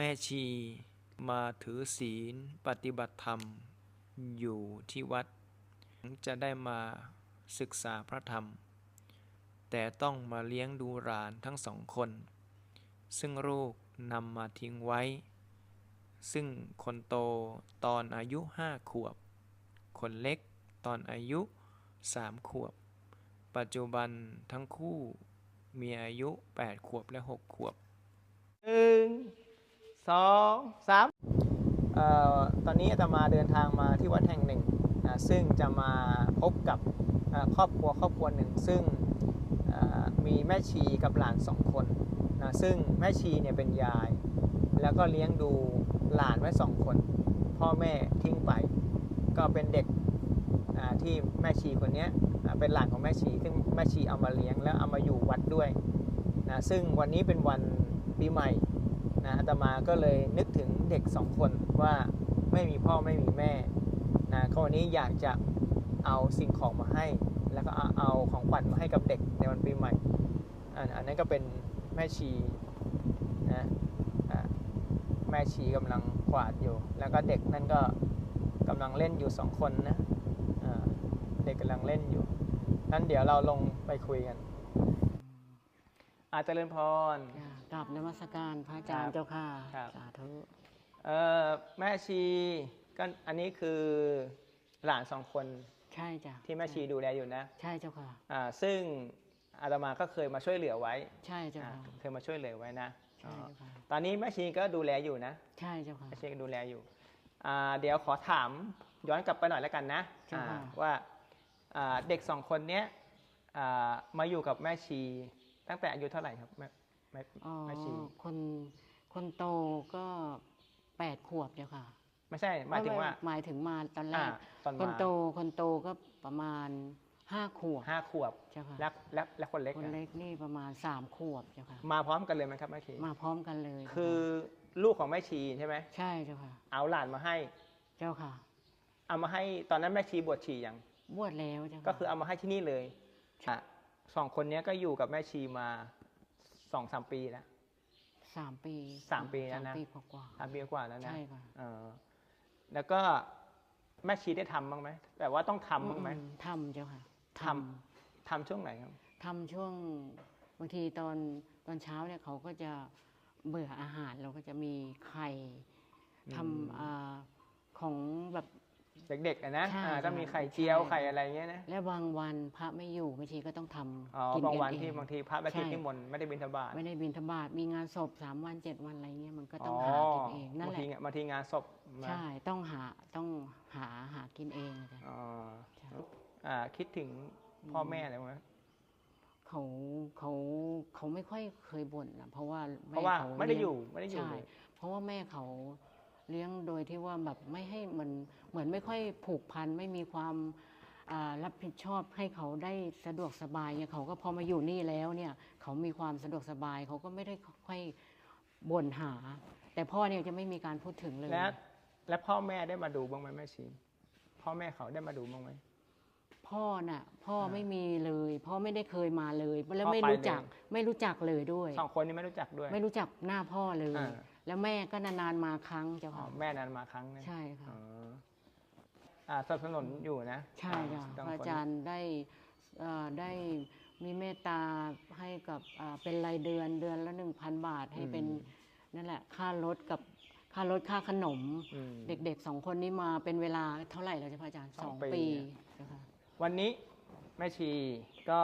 ม่ชีมาถือศีลปฏิบัติธรรม อยู่ที่วัด จะได้มาศึกษาพระธรรม แต่ต้องมาเลี้ยงดูหลานทั้งสองคน ซึ่งลูกนำมาทิ้งไว้ ซึ่งคนโตตอนอายุห้าขวบ คนเล็กตอนอายุสามขวบ ปัจจุบันทั้งคู่มีอายุ 8 ขวบและ 6 ขวบหนึ่ง สองสามเอ่อตอนนี้อาตมาเดินทางมาที่วัดแห่งหนึ่งนะซึ่งจะมาพบกับครอบครัวครอบครัวหนึ่ง ซึ่งมีแม่ชีกับหลานสองคนนะซึ่งแม่ชีเนี่ยเป็นยาย แล้วก็เลี้ยงดูหลานไว้สองคน พ่อแม่ทิ้งไป ก็เป็นเด็กอ่าที่แม่ชีคนนี้อ่าเป็นหลานของแม่ชี ซึ่งแม่ชีเอามาเลี้ยงแล้วเอามาอยู่วัดด้วยนะซึ่งวันนี้เป็นวันปีใหม่ นะอาตมาก็เลยนึกถึงเด็กสองคนว่าไม่มีพ่อไม่มีแม่นะก็วันนี้อยากจะเอาสิ่งของมาให้ แล้วก็เอาของขวัญมาให้กับเด็กในวันปีใหม่อันนั้นก็เป็นแม่ชีนะอะแม่ชีกำลังกวาดอยู่ แล้วก็เด็กนั่นก็กำลังเล่นอยู่สองคนนะอ่าเด็กกำลังเล่นอยู่นั้นเดี๋ยวเราลงไปคุยกัน อาจเจริญพร จ้ะกราบนมัสการพระอาจารย์เจ้าค่ะ ครับ สาธุ เอ่อแม่ชีก็อันนี้คือหลานสองคนใช่จ้ะที่แม่ชีดูแลอยู่นะใช่เจ้าค่ะ อ่าซึ่งอาตมาก็เคยมาช่วยเหลือไว้ใช่เจ้าอ่าค่ะเคยมาช่วยเหลือไว้นะใช่อ๋อเจ้าค่ะ ตอนนี้แม่ชีก็ดูแลอยู่นะใช่เจ้าค่ะ แม่ชีก็ดูแลอยู่อ่าเดี๋ยวขอถามย้อนกลับไปหน่อยแล้วกันนะเจ้าค่ะ อ่าว่าอ่าเด็กสองคนเนี้ยอ่ามาอยู่กับแม่ชี ตั้งแต่อายุเท่าไหร่ครับแม่แม่อ๋อแม่ชีคนคนโตก็แปดขวบเจ้าค่ะไม่ใช่หมายถึงว่า หมายถึงมาตอนแรอ่ากตอนคนมาโตคนโตก็ประมาณห้าขวบห้าขวบเจ้าค่ะแล้วแล้วแล้วคนเล็กคนอะเล็กนี่ประมาณสามขวบเจ้าค่ะ มาพร้อมกันเลยไหมครับแม่ชีมาพร้อมกันเลยคือลูกของแม่ชีใช่ไหมใช่เจ้าค่ะ เอาหลานมาให้ เจ้าค่ะ เอามาให้ตอนนั้นแม่ชีบวชชียัง บวชแล้วเจ้าค่ะก็คือเอามาให้ที่นี่เลยอะ สองคนเนี้ยก็อยู่กับแม่ชีมาสองสามปีแล้วสามปีสามปีแล้วนะสามปีกว่าสามปีกว่าแล้วๆนะใช่ค่ะเออแล้วก็แม่ชีได้ทำบ้างไหมแต่ว่าต้องทำบ้างไหมอืทำเจ้าค่ะทำทำช่วงไหนครับทำช่วงบางทีตอนตอนเช้าเนี่ยเขาก็จะเบื่ออาหารเราก็จะมีไข่ทำอ่าของแบบ เด็กๆอะนะใช่อ่าต้องมีไข่เจียวใช่ ไข่อะไรเงี้ยนะและบางวันพระไม่อยู่บางทีก็ต้องทำอ๋อกินบางกันวันเองที่บางทีพระแม่ชีใช่ นิมนต์ไม่ได้บิณฑบาตไม่ได้บินธบาตมีงานศพสามวันเจ็ดวันอะไรเงี้ยมันก็ต้องอ๋อหากินเองนั่นบางแหทีละบางทีงานศพมาใช่ต้องหาต้องหาหากินเองจ้ะ อ๋อใช่ อ่าคิดถึงพ่อแม่อะไรไหมเขาเขาเขาไม่ค่อยเคยบ่นนะเพราะว่าเพราะว่าแขไม่ได้เลี้อยู่ไม่ได้อยู่ใช่เลยเพราะว่าแม่เขา เลี้ยงโดยที่ว่าแบบไม่ให้มันเหมือนไม่ค่อยผูกพันไม่มีความอ่ารับผิดชอบให้เขาได้สะดวกสบายเนี่ยเขาก็พอมาอยู่นี่แล้วเนี่ยเขามีความสะดวกสบายเขาก็ไม่ได้ค่อยบ่นหา แต่พ่อเนี่ยจะไม่มีการพูดถึงเลยและและพ่อแม่ได้มาดูบ้างไหมแม่ชีพ่อแม่เขาได้มาดูบ้างไหมพ่อน่ะ พ่ออ่าไม่มีเลย พ่อไม่ได้เคยมาเลย แล้วพ่อไม่ไปรู้จักเลยไม่รู้จักเลยด้วยสองคนนี้ไม่รู้จักด้วย ไม่รู้จักหน้าพ่อเลยอ่า แล้วแม่ก็นานๆมาครั้งเจ้าอ๋อค่ะ แม่นั้นมาครั้งนึงใช่ค่ะ อ๋ออ่าสนับสนุนอยู่นะใช่ค่ะสองพระคนอาจารย์ได้เอ่อได้มีเมตตาให้กับอ่าเป็นรายเดือนเดือนละหนึ่งพันบาทให้เป็นนั่นแหละค่ารถกับค่ารถค่าขนม อืม เด็กๆสองคนนี้มาเป็นเวลาเท่าไหร่แล้วจ้ะพระอาจารย์สองสองปี ปีเจ้าค่ะวันนี้แม่ชีก็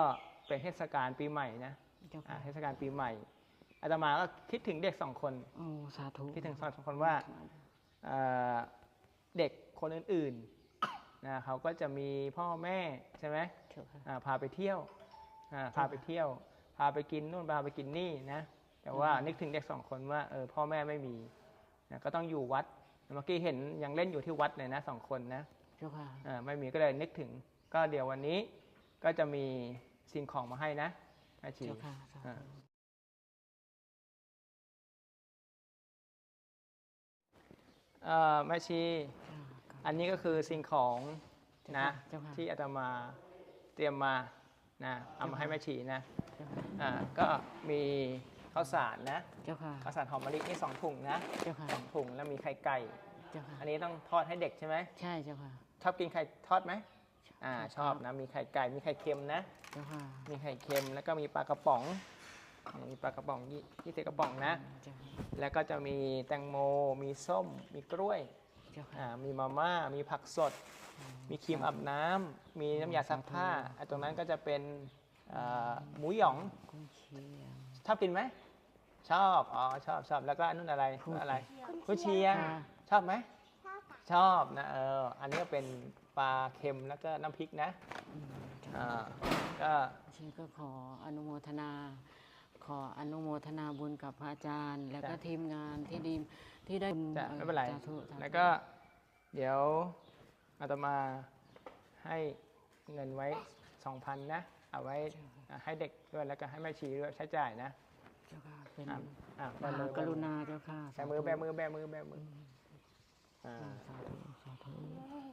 เป็นเทศกาลปีใหม่นะเจ้าอ่าค่ะเทศกาลปีใหม่ อาตมาก็คิดถึงเด็กสองคนโอ้สาธุคิดถึงสองคนว่าเอ่อเด็กคนอื่นๆนะเขาก็จะมีพ่อแม่ใช่ไหมเจ้าค่ะอ่าพาไปเที่ยวอ่าพาไปเที่ยว พาไปกินนู่นพาไปกินนี่นะแต่ว่านึกถึงเด็กสองคนว่าเออพ่อแม่ไม่มีนะก็ต้องอยู่วัดเมื่อกี้เห็นยังเล่นอยู่ที่วัดเลยนะสองคนนะเจ้าค่ะอ่าไม่มีก็เลยนึกถึง ก็เดี๋ยววันนี้ก็จะมีสิ่งของมาให้นะแม่ชีเจ้าค่ะ เอ่อแม่ชีจ้าค่ะอันนี้ก็คือสิ่งของนะเจ้าค่ะ ที่อาตมาเตรียมมานะเอามาให้แม่ชีนะเจ้าค่ะอ่าก็มีข้าวสารนะเจ้าค่ะข้าวสารหอมมะลินี่สองถุงนะเจ้าค่ะสองถุงแล้วมีไข่ไก่ เจ้าค่ะอันนี้ต้องทอดให้เด็กใช่ไหมใช่เจ้าค่ะชอบกินไข่ทอดไหมอ่าชอบชอบนะมีไข่ไก่มีไข่เค็มนะ เจ้าค่ะมีไข่เค็มแล้วก็มีปลากระป๋องนี่ มีปลากระป๋องยี่ยี่สิบกระป๋องนะ เจ้าค่ะแล้วก็จะมีแตงโม มีส้ม มีกล้วยเจ้าค่ะ อ่ามีมาม่า มีผักสด มีครีมอาบน้ำมีน้ำยาซักผ้าอะตรงนั้นก็จะเป็นอ่าหมูหยอง กุ้งเชียง ชอบกินไหม ชอบ อ๋อ ชอบชอบแล้วก็อันนู่นอะไรคุณอะไรกุเชียง ค่ะ ชอบไหม ชอบนะ เออ อันนี้ก็เป็นปลาเค็มแล้วก็น้ำพริกนะ อืมอ่า ก็ ฉันก็ขออนุโมทนา ขออนุโมทนาบุญกับพระอาจารย์ และก็จ้ะทีมงานที่ดีที่ได้จะอ่อไม่เป็นไรสาธุสาธุแล้วก็เดี๋ยวอาตมาให้เงินไว้2,000นะ เอาไว้อะให้เด็กด้วยแล้วก็ให้แม่ชีด้วยใช้จ่ายนะเจ้าค่ะเป็นอะอะมหากรุณาเจ้าค่ะแบมือแบมือแบมือแบมืออ่า สาธุสาธุ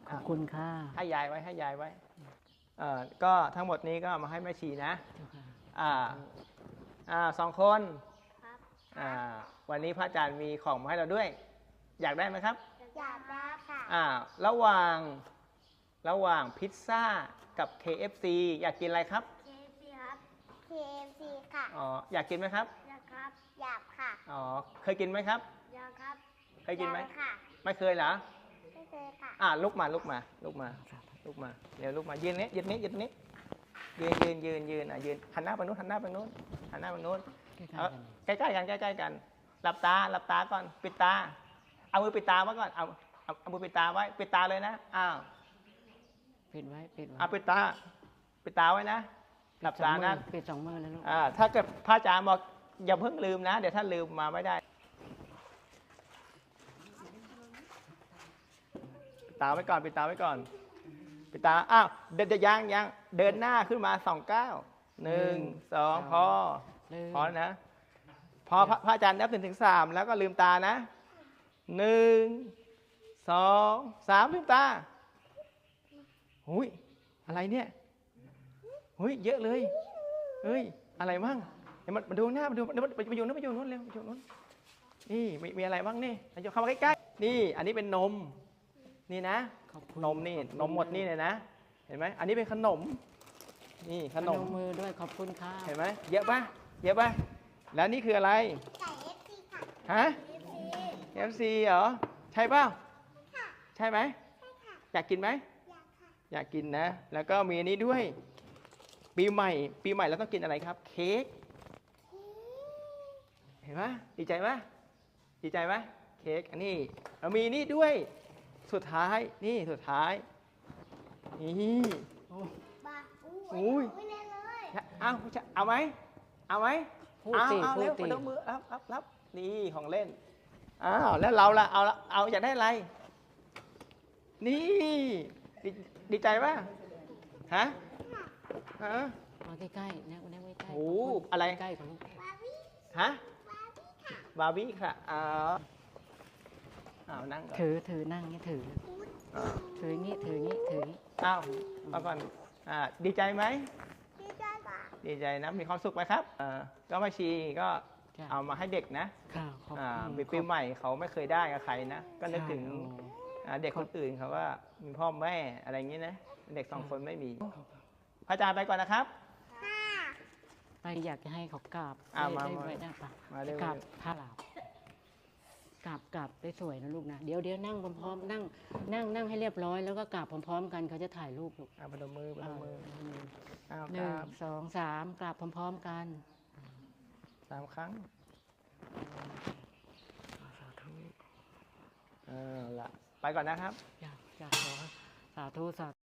ขอะอบคุณค่ะให้ยายไว้ให้ยายไว้เอ่อก็ทั้งหมดนี้ก็เอามาให้แม่ชีนะเจ้าค่ะ อ่า อ่าสองคนอ่าวันนี้พระอาจารย์มีของมาให้เราด้วย อยากได้ไหมครับอยากได้ค่ะอ่าระหว่างระหว่างพิซซ่ากับ KFC อยากกินอะไรครับ KFC ครับ KFC ค่ะอ๋ออยากกินไหมครับอยากครับอยากค่ะอ๋อเคยกินไหมครับอยากครับเคยกินไหมอยาค่ะไม่เคยเหรอไม่เคยค่ะอ่าลุกมาลุกมาลุกมาลุกมาเดี๋ยวลุกมายืนนี้ยืนนี้ยืนนี้ยืนยืนยืนยืนอะยืนหันหน้าไปนู้นหันหน้าไปนู้น หันหน้าไปนู้นใกล้ๆเอากันใกล้ๆกันใกล้ๆกัน หลับตาหลับตาก่อนปิดตา เอามือปิดตาไว้ก่อนเอาเอาเอามือปิดตาไว้ปิดตาเลยนะอ้าวปิดไว้ปิดไว้เอาปิดตาปิดตาไว้นะ หลับตานะปิดสองมือเลยลูกอ่าถ้าเกิดพระอาจารย์บอกอย่าเพิ่งลืมนะ เดี๋ยวถ้าลืมมาไม่ได้ปิดตาไว้ก่อนปิดตาไว้ก่อนปิดตาอ้าวเดินจะยังยังเดินหน้าขึ้นมาสองเก้า หนึ่งสองพอลืมพอแล้วนะ พอพระพระอาจารย์นับถึงถึงสามแล้วก็ลืมตานะหนึ่งสองสามลืมตาหุยอะไรเนี่ยหุยเยอะเลยเฮ้ยอะไรมั่งเดี๋ยวมามาดูหน้ามาดูเดี๋ยวมาไปอยู่นู้นไปอยู่นู้นเร็วไปอยู่นู้นนี่มีมีอะไรบ้างนี่เอาเข้ามาใกล้ๆนี่ อันนี้เป็นนม นี่นะ ขอบคุณนมนี่นมหมดนี่เลยนะ เห็นไหมอันนี้เป็นขนม นี่ขขนนมมมือด้วยขอบคุณค่ะเห็นไหมเยอะปะเยอะปะแล้วนี่คืออะไรไก่ FC ค่ะฮะ KFC FC เหรอใช่เปล่าค่ะใช่ไหมใช่ค่ะอยากกินไหมอยากค่ะอยากกินนะ แล้วก็มีอันนี้ด้วย ปีใหม่ ปีใหม่เราต้องกินอะไรครับ เค้กเห็นไหมดีใจไหมดีใจไหมเค้กอันนี้เรามีนี่ด้วยสุดท้ายนี่สุดท้ายนี่โอ้บาอุ้อุ้ยยไม่เล่นเลยเอาจะเอาไหมเอาไหมพูดเอาสิเอาพูดเร็วสิมาดูมือรับรับรับนี่ของเล่นอ้าวแล้วเราล่ะเอาละเอาอยากได้อะไร นี่ดีดีใจป่ะฮะฮะมาใกล้ๆแนบแนบใกล้ๆโอ้ขบคุณอะไรใกล้ๆของลูกบาร์บี้ฮะบาร์บี้ค่ะบาร์บี้ค่ะอ้าวอ้าวนั่งก่อนถือถือนั่งนี่ถืออ้าวถืออย่างงี้ถืออย่างงี้ถืออย่างงี้อ้าวเอาก่อน อ่าดีใจไหมดีใจค่ะดีใจนะมีความสุขไหมครับอ่าก็มาชีก็จ้ะเอามาให้เด็กนะค่ะขอบอ่าคุณปีปีใหม่เขาไม่เคยได้กับใครนะก็นึกถึงใช่โอ้อ่าเด็กคนอื่นเขาว่ามีพ่อแม่อะไรอย่างนี้นะเด็กสองคนไม่มีพระอาจารย์ไปก่อนนะครับค่ะไปอยากจะให้เขากราบอะได้มาได้มาไว้ได้ปะมาเร็ว กราบท่าหลาบ กราบกราบได้สวยนะลูกนะ เดี๋ยวเดี๋ยวนั่งพร้อมๆนั่งนั่งนั่งให้เรียบร้อยแล้วก็กราบพร้อมๆกันเขาจะถ่ายรูปลูกอ่าพนมมือพนมมืออ้าวหกนึ่งราบสองสามกราบพร้อมๆกันสามครั้งสาธุเออละไปก่อนนะครับอยากอยากขอสาธุสาธุ